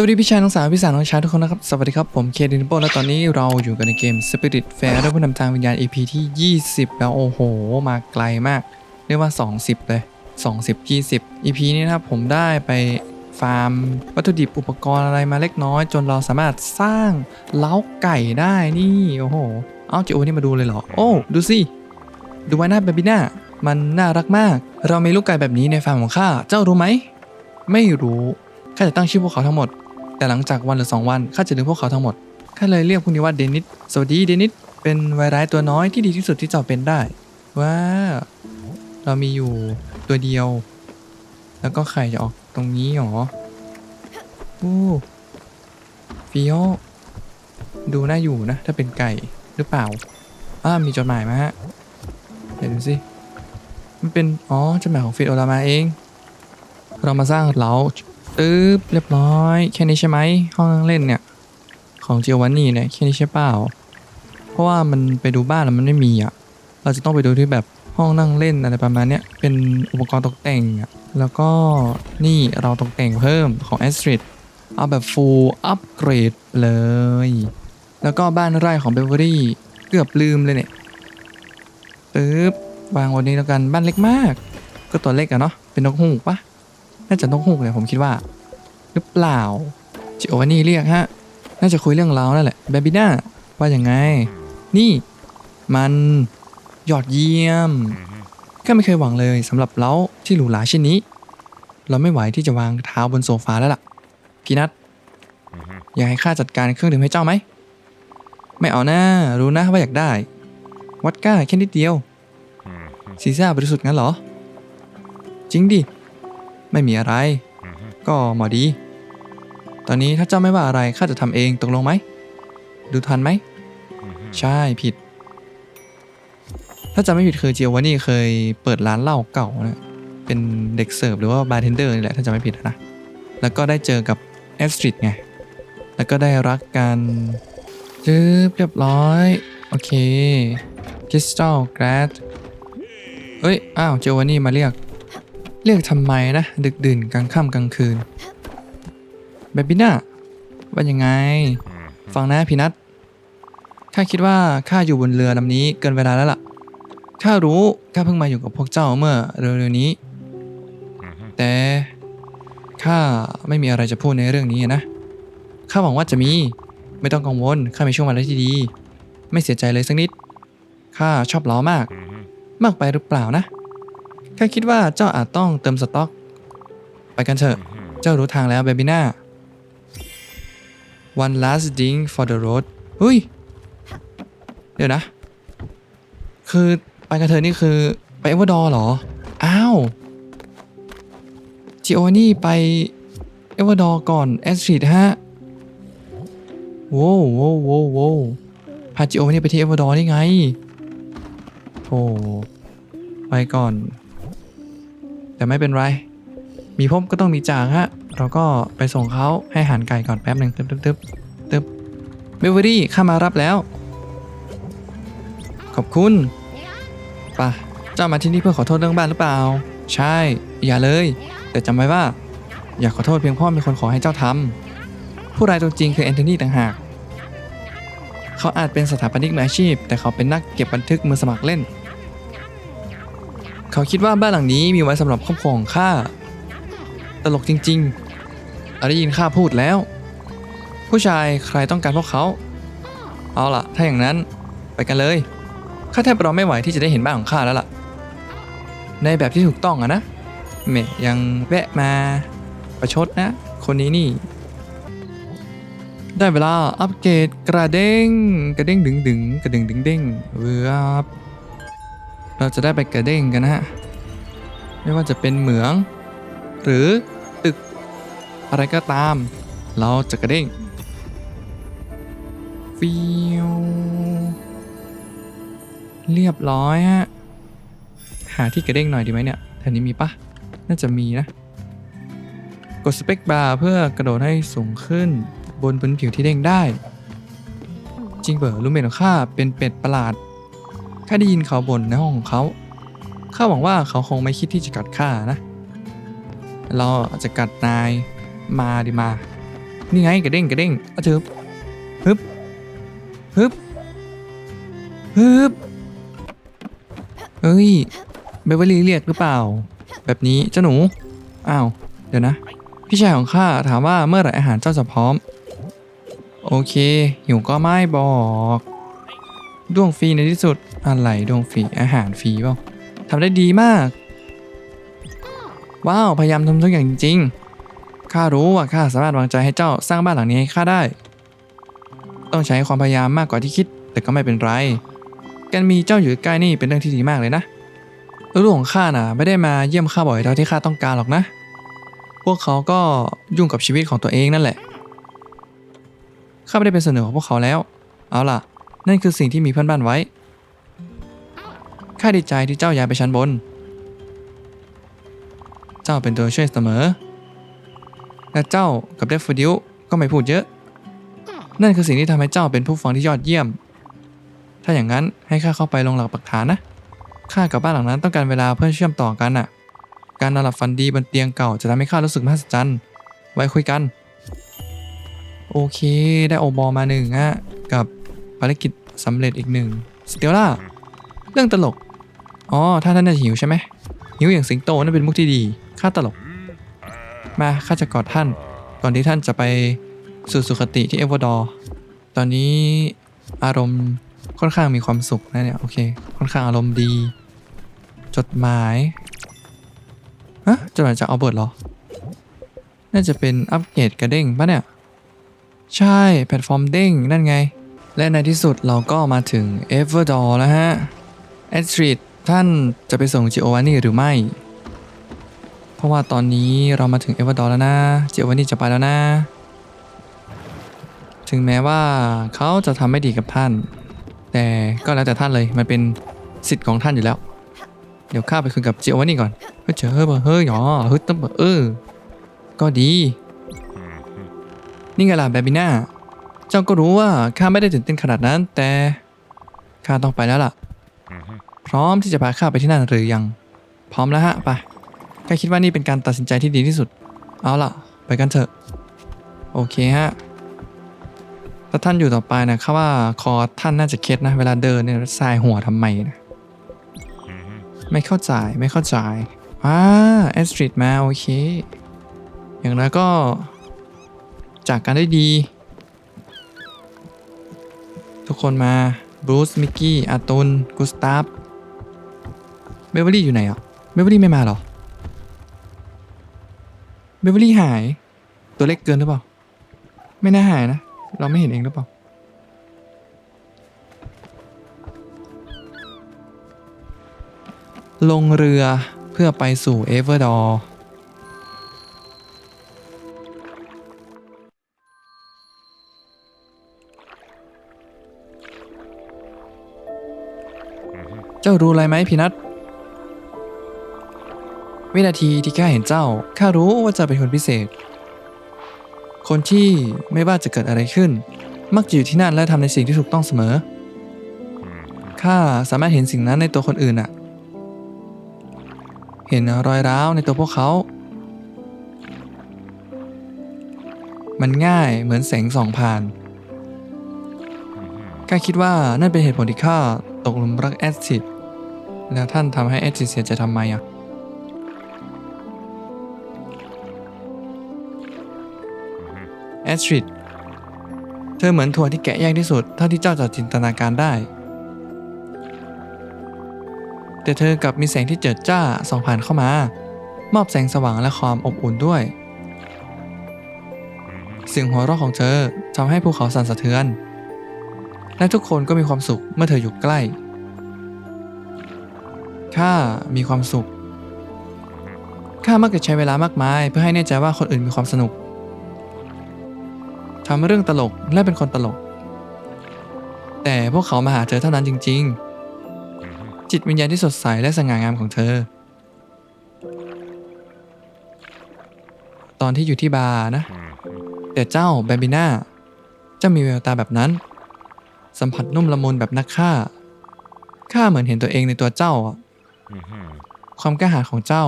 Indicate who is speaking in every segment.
Speaker 1: สวัสดีพี่ชายน้องสาวพี่สาวน้องชายทุกคนนะครับ สวัสดีครับ ผมเคดินโปและตอนนี้เราอยู่กันในเกม Spirit Fair ด้วยผู้นำทางวิญญาณ EP ที่ 20 แล้วโอ้โห มาไกลมาก เรียกว่า 20 เลย 20 20 EP นี้นะครับผมได้ไปฟาร์มวัตถุดิบอุปกรณ์อะไรมาเล็กน้อย จนเราสามารถสร้างเล้าไก่ได้นี่ โอ้โห เอาจิโอนี่มาดูเลยเหรอ โอ้ดูสิ ดูไว้หน้าเบบี้หน้ามันน่ารักมาก เรามีลูกไก่แบบนี้ในฟาร์มของข้าเจ้ารู้ไหมไม่รู้ข้าจะตั้งชื่อพวกเขาทั้งหมด แต่หลังจากวันหรือสองวันข้าจะลืมพวกเขาทั้งหมดข้าเลยเรียกพวกนี้ว่าเดนิสสวัสดีเดนิสเป็นไวรัสตัวน้อยที่ดีที่สุดที่เจ้าเป็นได้ ว้าเรามีอยู่ตัวเดียว แล้วก็ไข่จะออกตรงนี้หรออู้ฟี้ยวดูน่าอยู่นะ ถ้าเป็นไก่หรือเปล่าอ้ามีจดหมายมาฮะเดี๋ยวดูสิมันเป็น อ๋อจดหมายของฟิโอลามาเอง เรามาสร้างเล้า ตึ๊บเรียบร้อย แค่นี้ใช่ไหมห้องนั่งเล่นเนี่ย ของเจียววันนี่เนี่ยแค่นี้ใช่เปล่า เพราะว่ามันไปดูบ้านแล้วมันไม่มีอะ เราจะต้องไปดูที่แบบห้องนั่งเล่นอะไรประมาณเนี้ยเป็นอุปกรณ์ตกแต่งอะแล้วก็นี่เราตกแต่งเพิ่มของ a s t r i d เอาแบบ full upgrade เลย แล้วก็บ้านไร่ของเบเวอรี่เกือบลืมเลยเนี่ยปึ๊บวางวันนี้แล้วกันบ้านเล็กมาก ก็ตัวเล็กอะเนาะเป็นนกฮูกปะน่าจะนกฮูกเลยผมคิดว่า รือเปล่าจิโอวานี่เรียกฮะ น่าจะคุยเรื่องเรานั่นแหละแบบบิน่าว่าอย่างไง นี่มันยอดเยี่ยมก็ไม่เคยหวังเลยสำหรับเล้าที่หรูหราเช่นนี้ เราไม่ไหวที่จะวางเท้าบนโซฟาแล้วล่ะพี่นัทอยากให้ข้าจัดการเครื่องดื่มให้เจ้าไหม ไม่เอาหน้ารู้นะว่าอยากได้ วัดก้าแค่นิดเดียวซีซ่าบริสุทธิ์งั้นเหรอ จริงดิ ไม่มีอะไร ก็หมอดี ตอนนี้ถ้าเจ้าไม่ว่าอะไรข้าจะทำเองตกลงไหม ดูทันไหม ใช่ผิด ถ้าจำไม่ผิดคือเจียววานี่เคยเปิดร้านเหล้าเก่านะเป็นเด็กเสิร์ฟหรือว่าบาร์เทนเดอร์นี่แหละถ้าจำไม่ผิดนะ แล้วก็ได้เจอกับแอสตริดไง แล้วก็ได้รักกันจึ๊บเรียบร้อย โอเคคริสตัลแกรดเอ้ย อ้าว เจวานี่มาเรียก เรียกทำไมนะ ดึกดื่นกลางค่ำกลางคืน แบบบิน่าว่ายังไง ฟังนะพี่นัทข้าคิดว่าข้าอยู่บนเรือลำนี้เกินเวลาแล้วล่ะข้ารู้ข้าเพิ่งมาอยู่กับพวกเจ้าเมื่อเร็วๆนี้ แต่ข้าไม่มีอะไรจะพูดในเรื่องนี้นะข้าหวังว่าจะมีไม่ต้องกังวลข้ามีช่วงเวลาที่ดี ไม่เสียใจเลยสักนิดข้าชอบล้อมาก มากไปหรือเปล่านะข้าคิดว่าเจ้าอาจต้องเติมสต็อก ไปกันเถอะ เจ้ารู้ทางแล้วเบบิน่า one last drink for the road เฮ้ย เดี๋ยวนะ คือไปกันเถอนี่คือไปเอเวอร์ดอร์เหรอ อ้าวจิโอนี่ไปเอเวอร์ดอร์ก่อนแอสตรีดฮะโว้วโว้วโว้วพาจิโอนี่ไปที่เอเวอร์ดอร์ได้ไงโอ้ไปก่อน แต่ไม่เป็นไร มีพบก็ต้องมีจากฮะ เราก็ไปส่งเขาให้หารไก่ก่อนแป๊บหนึ่งตึ๊บตึ๊บตึ๊บตึ๊บเบเวอรี่ข้ามารับแล้ว ขอบคุณป่ะเจ้ามาที่นี่เพื่อขอโทษเรื่องบ้านหรือเปล่า ใช่ อย่าเลย แต่จำไว้ว่า อยากขอโทษเพียงพ่อมีคนขอให้เจ้าทำผู้ร้ายตัวจริงคือแอนโทนีต่างหากเขาอาจเป็นสถาปนิกมืออาชีพ แต่เขาเป็นนักเก็บบันทึกมือสมัครเล่น เขาคิดว่าบ้านหลังนี้มีไว้สำหรับครอบครัวของข้าตลกจริงๆ ได้ยินข้าพูดแล้ว ผู้ชายใครต้องการพวกเขา เอาล่ะ ถ้าอย่างนั้นไปกันเลย ข้าแทบรอไม่ไหวที่จะได้เห็นบ้านของข้าแล้วล่ะ ในแบบที่ถูกต้องอะนะแหม่ยังแวะมาประชดนะ คนนี้นี่ ได้เวลาอัปเกรดกระเด้ง กระเด้งดึงดึงกระเด้งดึงเด้งเวบเราจะได้ไปกระเด้งกันนะฮะ ไม่ว่าจะเป็นเหมือง หรือ อะไรก็ตาม เราจะกระเด้งฟิวเรียบร้อยฮะ หาที่กระเด้งหน่อยดีไหมเนี่ยแถวนี้มีปะน่าจะมีนะ กดสเปคบาร์เพื่อกระโดดให้สูงขึ้นบนพื้นผิวที่เด้งได้ จริงเบอร์ลูเมนของข้าเป็นเป็ดประหลาด ข้าได้ยินเขาบ่นในห้องของเขา ข้าหวังว่าเขาคงไม่คิดที่จะกัดข้านะ เราจะกัดนาย มาดีมา นี่ไงกระเด้งกระเด้งอะเธอฮึบฮึบฮึบเฮ้ยเบเวอรี่เรียกหรือเปล่า แบบนี้เจ้าหนู อ้าว เดี๋ยวนะ พี่ชายของข้าถามว่าเมื่อไหร่อาหารเจ้าจะพร้อม โอเคหิวก็ไม่บอก ดวงฟรีในที่สุด อะไรดวงฟรีอาหารฟรีเปล่าทำได้ดีมาก ว้าว พยายามทำทุกอย่างจริง ข้ารู้ว่าข้าสามารถวางใจให้เจ้าสร้างบ้านหลังนี้ให้ข้าได้ ต้องใช้ความพยายามมากกว่าที่คิด แต่ก็ไม่เป็นไร การมีเจ้าอยู่ใกล้นี่เป็นเรื่องที่ดีมากเลยนะลูกของข้าน่ะไม่ได้มาเยี่ยมข้าบ่อยเท่าที่ข้าต้องการหรอกนะ พวกเขาก็ยุ่งกับชีวิตของตัวเองนั่นแหละ ข้าไม่ได้เป็นส่วนหนึ่งของพวกเขาแล้ว เอาล่ะ นั่นคือสิ่งที่มีเพื่อนบ้านไว้ ข้าดีใจที่เจ้าย้ายไปชั้นบน เจ้าเป็นตัวช่วยเสมอ และเจ้ากับเดฟฟิดิลก็ไม่พูดเยอะ นั่นคือสิ่งที่ทำให้เจ้าเป็นผู้ฟังที่ยอดเยี่ยม ถ้าอย่างนั้นให้ข้าเข้าไปลงหลักปักฐานนะข้ากับบ้านหลังนั้นต้องการเวลาเพื่อเชื่อมต่อกันน่ะ การนอนหลับฝันดีบนเตียงเก่าจะทำให้ข้ารู้สึกมหัศจรรย์ ไว้คุยกัน โอเค ได้โอบอลมาหนึ่งอะกับภารกิจสำเร็จอีกหนึ่งสเตลล่าเรื่องตลก อ๋อ ถ้าท่านจะหิวใช่ไหมหิวอย่างสิงโตนั่นเป็นมุกที่ดีข้าตลก มาข้าจะกอดท่าน ก่อนที่ท่านจะไปสู่สุคติที่เอวาดอร์ตอนนี้อารมณ์ค่อนข้างมีความสุขนะเนี่ยโอเค ค่อนข้างอารมณ์ดี จดหมายฮะจดหมายจากอัลเบิร์ตเหรอ น่าจะเป็นอัปเกรดกระเด้งปะเนี่ย ใช่แพลตฟอร์มเด้งนั่นไง และในที่สุดเราก็มาถึงเอเวอร์ดอร์แล้วฮะแอดสตรีทท่านจะไปส่งจิโอวานี่หรือไม่ เพราะว่าตอนนี้เรามาถึงเอเวอร์ดอร์แล้วนะ เจิโอวานี่จะไปแล้วนะ ถึงแม้ว่าเขาจะทำไม่ดีกับท่าน แต่ก็แล้วแต่ท่านเลย มันเป็นสิทธิ์ของท่านอยู่แล้ว เดี๋ยวข้าไปคุยกับเจิโอวานี่ก่อน เฮ้ยเจอเฮ้ยเฮ้ยหยอเฮ้ยตั้งเบอร์เออ ก็ดี นี่ไงล่ะแบบบิน่า เจ้าก็รู้ว่าข้าไม่ได้ตื่นเต้นขนาดนั้น แต่ข้าต้องไปแล้วล่ะ พร้อมที่จะพาข้าไปที่นั่นหรือยัง พร้อมแล้วฮะ ไป ข้าคิดว่านี่เป็นการตัดสินใจที่ดีที่สุด เอาล่ะ ไปกันเถอะ โอเคฮะ ถ้าท่านอยู่ต่อไปนะข้าว่าคอท่านน่าจะเคล็ดนะ เวลาเดินเนี่ยสายหัวทำไมนะ ไม่เข้าใจไม่เข้าใจ อ่าแอสตริดมา โอเค อย่างน้อยก็จากกันได้ดี ทุกคนมาบรูซมิกกี้อาตุนกุสตาฟเบเวอรี่อยู่ไหนอะเบเวอรี่ไม่มาเหรอ เบเวอรี่หาย ตัวเล็กเกินหรือเปล่า ไม่น่าหายนะ เราไม่เห็นเองหรือเปล่า ลงเรือเพื่อไปสู่เอเวอร์ดอร์เจ้ารู้อะไรไหมพีนัท วินาทีที่ข้าเห็นเจ้า ข้ารู้ว่าเจ้าเป็นคนพิเศษ คนที่ไม่ว่าจะเกิดอะไรขึ้น มักจะอยู่ที่นั่นและทำในสิ่งที่ถูกต้องเสมอ ข้าสามารถเห็นสิ่งนั้นในตัวคนอื่นอะเห็นรอยร้าวในตัวพวกเขา มันง่ายเหมือนแสงส่องผ่าน ข้าคิดว่านั่นเป็นเหตุผลที่ข้าตกหลุมรักแอดซิดแล้วท่านทำให้แอดซิดเสียใจทำไมอะ แอดซิดเธอเหมือนถั่วที่แกะยากที่สุดเท่าที่เจ้าจะจินตนาการได้ แต่เธอกลับมีแสงที่เจิดจ้าส่องผ่านเข้ามา มอบแสงสว่างและความอบอุ่นด้วย เสียงหัวเราะของเธอทำให้ภูเขาสั่นสะเทือน และทุกคนก็มีความสุขเมื่อเธออยู่ใกล้ข้ามีความสุขข้ามักจะใช้เวลามากมาย เพื่อให้แน่ใจว่าคนอื่นมีความสนุก ทำเรื่องตลกและเป็นคนตลก แต่พวกเขามาหาเธอเท่านั้นจริง ๆ จิตวิญญาณที่สดใสและสง่างามของเธอ ตอนที่อยู่ที่บาร์นะ แต่เจ้าแบมบิน่าเจ้ามีแววตาแบบนั้น สัมผัสนุ่มละมุนแบบนักฆ่าข้าเหมือนเห็นตัวเองในตัวเจ้า ความกล้าหาญของเจ้า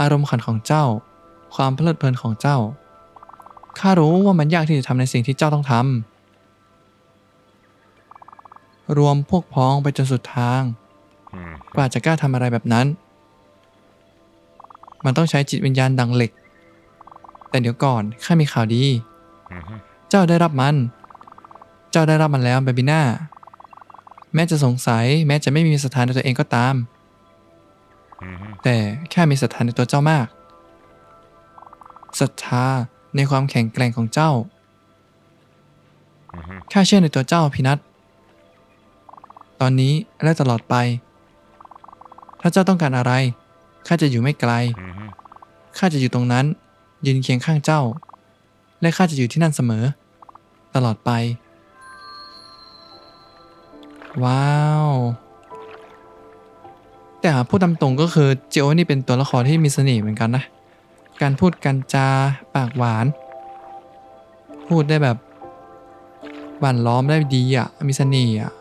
Speaker 1: อารมณ์ขันของเจ้า ความเพลิดเพลินของเจ้า ข้ารู้ว่ามันยากที่จะทำในสิ่งที่เจ้าต้องทำ รวมพวกพ้องไปจนสุดทาง กว่าจะกล้าทำอะไรแบบนั้น มันต้องใช้จิตวิญญาณดังเหล็ก แต่เดี๋ยวก่อน ข้ามีข่าวดี เจ้าได้รับมัน เจ้าได้รับมันแล้วเบบิน่า แม้จะสงสัย แม้จะไม่มีศรัทธาในตัวเองก็ตาม แต่แค่มีศรัทธาในตัวเจ้ามากศรัทธา ในความแข็งแกร่งของเจ้า ข้าเชื่อในตัวเจ้าพินัทตอนนี้และตลอดไป ถ้าเจ้าต้องการอะไร ข้าจะอยู่ไม่ไกล ข้าจะอยู่ตรงนั้น ยืนเคียงข้างเจ้า และข้าจะอยู่ที่นั่นเสมอ ตลอดไป ว้าว แต่หาพูดตามตรงก็คือเจโอนี่เป็นตัวละครที่มีเสน่ห์เหมือนกันนะ การพูดกันจาปากหวาน พูดได้แบบหวานล้อมได้ดีอะ มีเสน่ห์อะ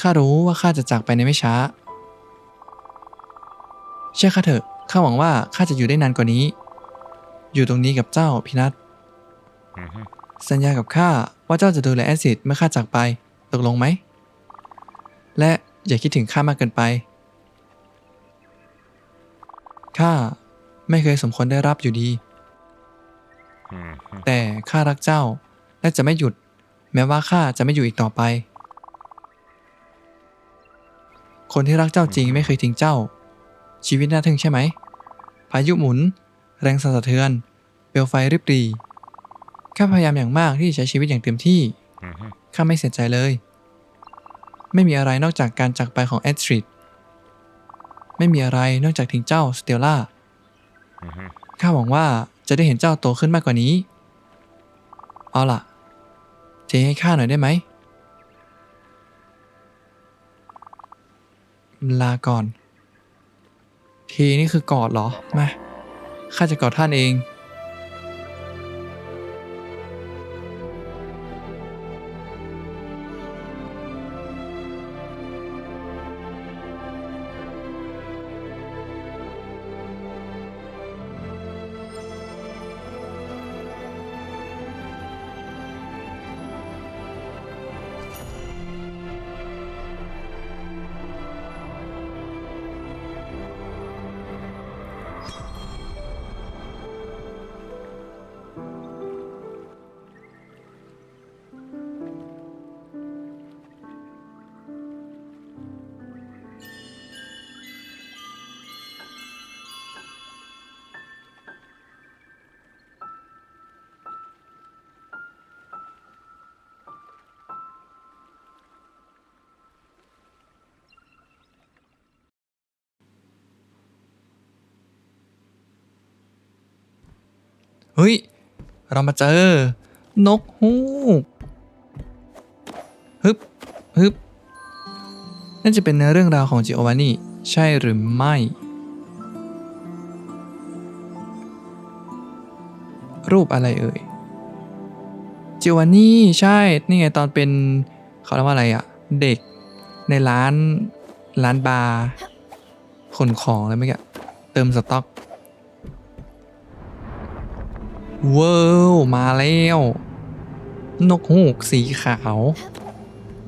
Speaker 1: ข้ารู้ว่าข้าจะจากไปในไม่ช้า เชื่อข้าเถอะข้าหวังว่าข้าจะอยู่ได้นานกว่านี้ อยู่ตรงนี้กับเจ้าพินัทสัญญากับข้าว่าเจ้าจะดูแลแอซิดเมื่อข้าจากไปตกลงไหม และอย่าคิดถึงข้ามากเกินไป ข้า ไม่เคยสมควรได้รับอยู่ดี แต่ข้ารักเจ้าและจะไม่หยุด แม้ว่าข้าจะไม่อยู่อีกต่อไป คนที่รักเจ้าจริงไม่เคยทิ้งเจ้า ชีวิตน่าทึ่งใช่ไหม พายุหมุน แรงสั่นสะเทือน เปลวไฟริบหรีข้าพยายามอย่างมากที่จะใช้ชีวิตอย่างเต็มที่ข้าไม่เสียใจเลย ไม่มีอะไรนอกจากการจากไปของแอดทริดไม่มีอะไรนอกจากทิ้งเจ้าสเตลล่า ข้าหวังว่าจะได้เห็นเจ้าโตขึ้นมากกว่านี้ เอาล่ะ เทให้ข้าหน่อยได้ไหม ลาก่อน ทีนี่คือกอดเหรอ มา ข้าจะกอดท่านเอง เฮ้ย เรามาเจอ นกฮูกฮึบฮึบนั่นจะเป็นเรื่องราวของจิโอวานี่ใช่หรือไม่ รูปอะไรเอ่ยจิโอวานี่ใช่ นี่ไงตอนเป็นเขาเรียกว่าอะไรอะเด็กในร้านร้านบาร์ขนของอะไรเมื่อกี้เติมสต็อก เว้าวมาแล้ว นกฮูกสีขาว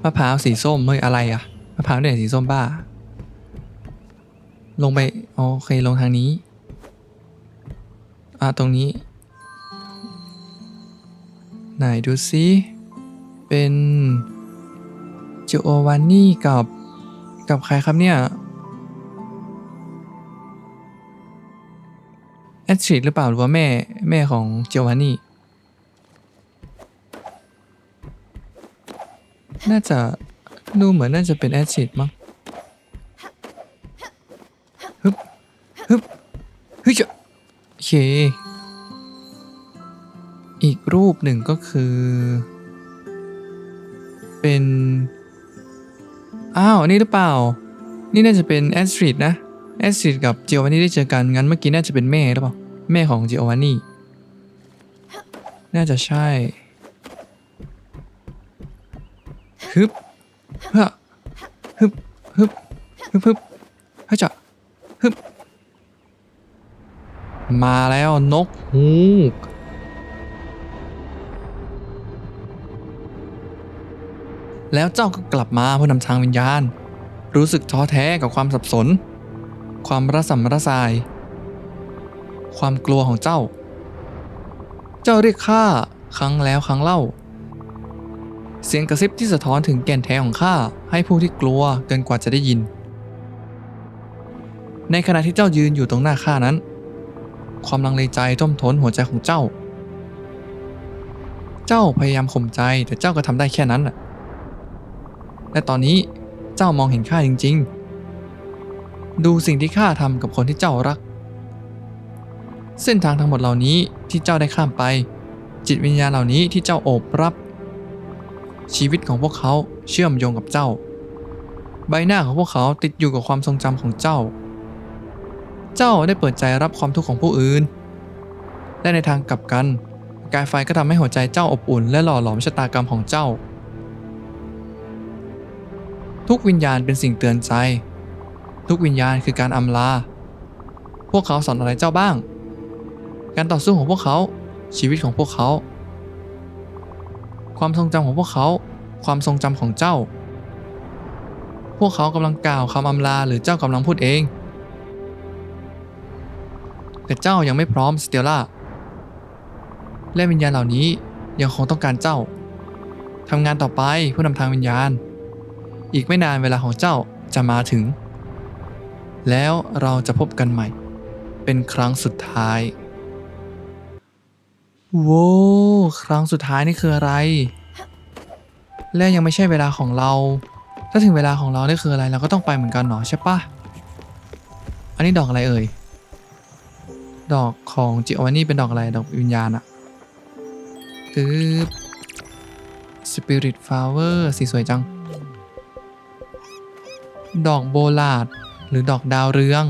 Speaker 1: มะพร้าวสีส้มเฮ้ยอะไรอะมะพร้าวเนี่ยสีส้มบ้า ลงไปอ๋อโอเคลงทางนี้ อะตรงนี้ ไหนดูซิเป็นจิโอวานนี่กับกับใครครับเนี่ย แอดทริดหรือเปล่าหรือว่าแม่แม่ของเจวานี่ น่าจะดูเหมือนน่าจะเป็นแอดทริดมั้งฮึบฮึบฮึจะโอเค อีกรูปหนึ่งก็คือ เป็น อ้าว นี่หรือเปล่า นี่น่าจะเป็นแอดทริดนะ แอสซิดกับเจโอวานี่ได้เจอกันงั้นเมื่อกี้น่าจะเป็นแม่หรือเปล่าแม่ของเจโอวานี่น่าจะใช่ฮึบฮะฮึบฮึบฮึบฮึบฮะจะฮึบมาแล้วนกฮูกแล้วเจ้าก็กลับมาเพื่อนำทางวิญญาณ รู้สึกท้อแท้กับความสับสน ความระสำระสาย ความกลัวของเจ้า เจ้าเรียกข้าครั้งแล้วครั้งเล่า เสียงกระซิบที่สะท้อนถึงแก่นแท้ของข้าให้ผู้ที่กลัวเกินกว่าจะได้ยิน ในขณะที่เจ้ายืนอยู่ตรงหน้าข้านั้น ความลังเลใจท่วมท้นหัวใจของเจ้า เจ้าพยายามข่มใจแต่เจ้าก็ทำได้แค่นั้นแหละและตอนนี้เจ้ามองเห็นข้าจริง ๆ ดูสิ่งที่ข้าทำกับคนที่เจ้ารัก เส้นทางทั้งหมดเหล่านี้ที่เจ้าได้ข้ามไป จิตวิญญาณเหล่านี้ที่เจ้าโอบรับ ชีวิตของพวกเขาเชื่อมโยงกับเจ้า ใบหน้าของพวกเขาติดอยู่กับความทรงจำของเจ้า เจ้าได้เปิดใจรับความทุกข์ของผู้อื่น และในทางกลับกันกายไฟก็ทำให้หัวใจเจ้าอบอุ่น และหล่อหลอมชะตากรรมของเจ้า ทุกวิญญาณเป็นสิ่งเตือนใจ ทุกวิญญาณคือการอำลา พวกเขาสอนอะไรเจ้าบ้าง การต่อสู้ของพวกเขา ชีวิตของพวกเขา ความทรงจำของพวกเขา ความทรงจำของเจ้า พวกเขากำลังกล่าวคำอำลาหรือเจ้ากำลังพูดเอง แต่เจ้ายังไม่พร้อมสเตลล่า และวิญญาณเหล่านี้ยังคงต้องการเจ้าทำงานต่อไปเพื่อนำทางวิญญาณ อีกไม่นานเวลาของเจ้าจะมาถึง แล้วเราจะพบกันใหม่ เป็นครั้งสุดท้ายโว้วครั้งสุดท้ายนี่คืออะไร และยังไม่ใช่เวลาของเรา ถ้าถึงเวลาของเราได้คืออะไรเราก็ต้องไปเหมือนกันหนอใช่ปะอันนี้ดอกอะไรเอ่ย ดอกของจิโอวานี่เป็นดอกอะไร ดอกวิญญาณอะตึ๊บ Spirit Flower สีสวยจัง ดอกโบลาด หรือดอกดาวเรือง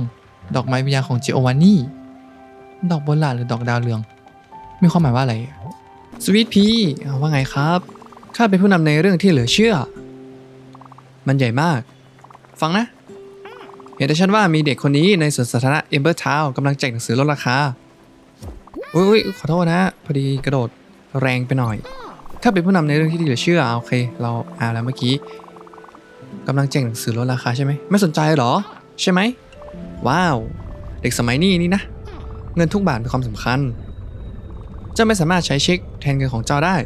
Speaker 1: ดอกไม้วิญญาณของจิโอวานี่ ดอกโบลาหรือดอกดาวเรือง มีความหมายว่าอะไร สวีทพีว่าไงครับ ข้าเป็นผู้นำในเรื่องที่เหลือเชื่อ มันใหญ่มาก ฟังนะ เห็นแต่ฉันว่ามีเด็กคนนี้ในสวนสาธารณะเอมเบอร์ทาวกำลังแจกหนังสือลดราคาอุ้ยขอโทษนะ พอดีกระโดดแรงไปหน่อยข้าเป็นผู้นำในเรื่องที่ดีเหลือเชื่ออะโอเค เราอ่านแล้วเมื่อกี้กำลังแจกหนังสือลดราคาใช่ไหม ไม่สนใจหรอ ใช่ไหม ว้าว เด็กสมัยนี้นี่นะ เงินทุกบาทมีความสำคัญ เจ้าไม่สามารถใช้เช็คแทนเงินของเจ้าได้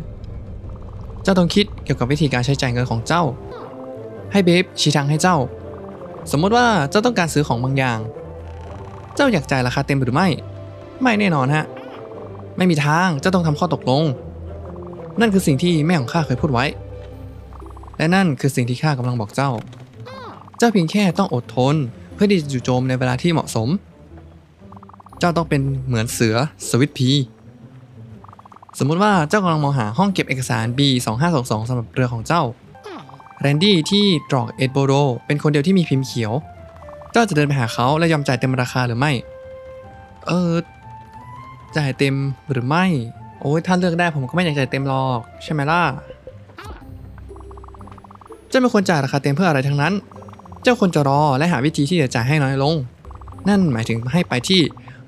Speaker 1: เจ้าต้องคิดเกี่ยวกับวิธีการใช้จ่ายเงินของเจ้า ให้เบฟชี้ทางให้เจ้า สมมติว่าเจ้าต้องการซื้อของบางอย่าง เจ้าอยากจ่ายราคาเต็มหรือไม่ ไม่แน่นอนฮะ ไม่มีทาง เจ้าต้องทำข้อตกลง นั่นคือสิ่งที่แม่ของข้าเคยพูดไว้ และนั่นคือสิ่งที่ข้ากำลังบอกเจ้า เจ้าเพียงแค่ต้องอดทน พื่อที่จะจู่โจมในเวลาที่เหมาะสม เจ้าต้องเป็นเหมือนเสือสวิตพีสมมุติว่าเจ้ากำลังมองหาห้องเก็บเอกสาร B2522 สำหรับเรือของเจ้าแรนดี้ที่ตรอกเอ็ดโบโรเป็นคนเดียวที่มีพิมพ์เขียว เจ้าจะเดินไปหาเขาและยอมจ่ายเต็มราคาหรือไม่ เออ จ่ายเต็มหรือไม่ โอ้ยถ้าเลือกได้ผมก็ไม่อยากจ่ายเต็มหรอก ใช่ไหมล่ะ เจ้าไม่ควรจ่ายราคาเต็มเพื่ออะไรทั้งนั้น เจ้าควรจะรอและหาวิธีที่จะจ่ายให้น้อยลง นั่นหมายถึงให้ไปที่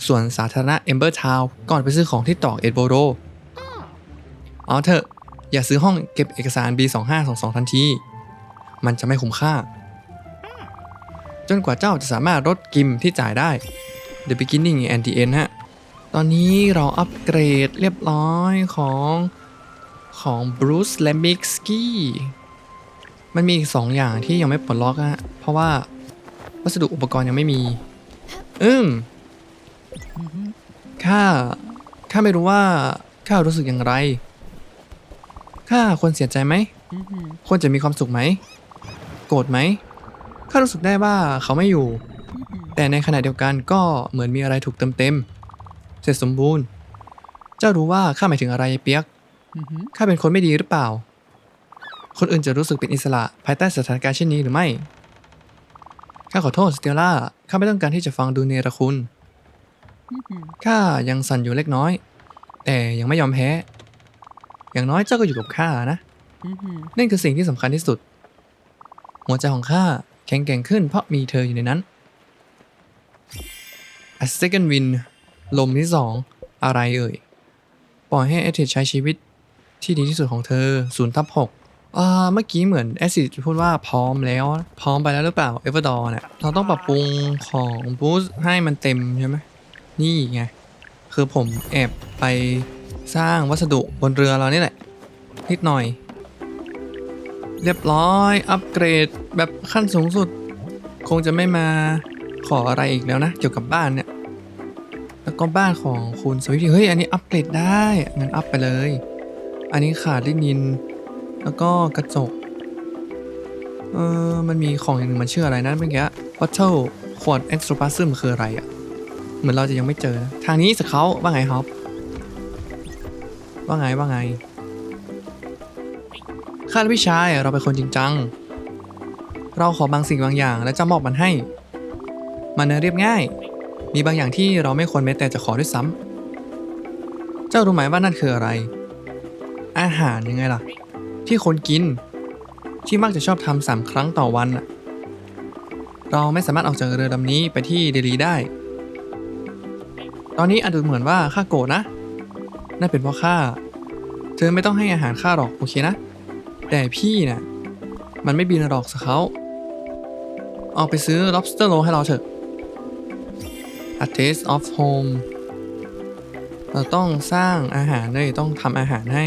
Speaker 1: สวนสาธารณะเอมเบอร์ทาวก่อนไปซื้อของที่ตอกเอ็ดโบโรเอาเถอะ อย่าซื้อห้องเก็บเอกสาร B2522 ทันที มันจะไม่คุ้มค่า จนกว่าเจ้าจะสามารถลดกิมที่จ่ายได้ The Beginning and the End ฮะ ตอนนี้เราอัปเกรดเรียบร้อยของของ Bruce l e m i x k y มันมีอีกสองอย่างที่ยังไม่ปลดล็อกอะเพราะว่าวัสดุอุปกรณ์ยังไม่มี อืมข้า ข้าไม่รู้ว่า ข้ารู้สึกอย่างไร ข้าควรเสียใจไหม ควรจะมีความสุขไหม โกรธไหม ข้ารู้สึกได้ว่าเขาไม่อยู่ แต่ในขณะเดียวกันก็เหมือนมีอะไรถูกเติมเต็ม เสร็จสมบูรณ์ เจ้ารู้ว่าข้าหมายถึงอะไรเปียก ข้าเป็นคนไม่ดีหรือเปล่า คนอื่นจะรู้สึกเป็นอิสระภายใต้สถานการณ์เช่นนี้หรือไม่ ข้าขอโทษสเตลล่า ข้าไม่ต้องการที่จะฟังดูเนรคุณ ข้ายังสั่นอยู่เล็กน้อย แต่ยังไม่ยอมแพ้ อย่างน้อยเจ้าก็อยู่กับข้านะนั่นคือสิ่งที่สำคัญที่สุด หัวใจของข้าแข็งแกร่งขึ้นเพราะมีเธออยู่ในนั้น A second wind ลมที่สอง อะไรเอ่ย ปล่อยให้เอเทใช้ชีวิตที่ดีที่สุดของเธอศูนย์ทับหกอ่า เมื่อกี้เหมือนแอซิดพูดว่าพร้อมแล้ว พร้อมไปแล้วหรือเปล่าเอเวอร์ดอร์เนี่ยเราต้องปรับปรุงของบูสให้มันเต็มใช่ไหมนี่ไง คือผมแอบไปสร้างวัสดุบนเรือเรานี่แหละ นิดหน่อย เรียบร้อยอัปเกรดแบบขั้นสูงสุด คงจะไม่มาขออะไรอีกแล้วนะ เกี่ยวกับบ้านเนี่ย แล้วก็บ้านของคุณสวิตเฮ้ย อันนี้อัปเกรดได้งั้นอัปไปเลย อันนี้ขาดลินิน แล้วก็กระจก เออมันมีของอย่างหนึ่งมันชื่ออะไรนะเมื่อกี้ bottle ขวด extra p a s m คืออะไรอะ่ะ เหมือนเราจะยังไม่เจอ ทางนี้สเขาว่าไงครับ ว่าไงว่าไงข้าและพี่ชายเราเป็นคนจริงจัง เราขอบางสิ่งบางอย่าง และจะมอบมันให้ มันเรียบง่าย มีบางอย่างที่เราไม่ควรแม้แต่จะขอด้วยซ้ำเจ้ารู้ไหมว่านั่นคืออะไร อาหารยังไงล่ะ ที่คนกิน ที่มักจะชอบทำสามครั้งต่อวันน่ะเราไม่สามารถออกจากเรือลำนี้ไปที่เดลีได้ ตอนนี้อาจดูเหมือนว่าข้าโกรธนะนั่นเป็นเพราะข้า เธอไม่ต้องให้อาหารข้าหรอกโอเคนะ แต่พี่น่ะมันไม่บินหรอกสเขาออกไปซื้อ lobster roll ให้เราเถอะ A taste of home เราต้องสร้างอาหารเลยต้องทำอาหารให้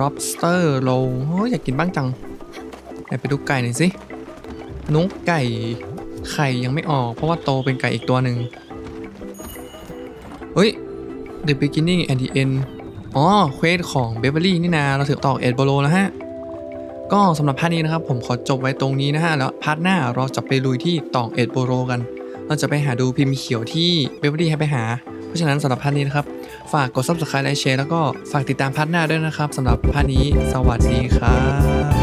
Speaker 1: lobster roll โอ้ยอยากกินบ้างจังไปดูไก่หน่อยสินุกไก่ไข่ยังไม่ออก เพราะว่าโตเป็นไก่อีกตัวหนึ่งเฮ้ย The beginning and the end อ๋อ เควสของเบเวอรี่นี่นาเราถึงตอกเอ็ดโบโลแล้วฮะ ก็สำหรับพาร์ทนี้นะครับ ผมขอจบไว้ตรงนี้นะฮะ แล้วพาร์ทหน้าเราจะไปลุยที่ตอกเอ็ดโบโลกัน เราจะไปหาดูพิมพ์เขียวที่เบเวอรี่ให้ไปหา เพราะฉะนั้นสำหรับพาร์ทนี้นะครับ ฝากกด subscribe และแชร์แล้วก็ฝากติดตามพาร์ทหน้าด้วยนะครับสำหรับพาร์ทนี้สวัสดีครับ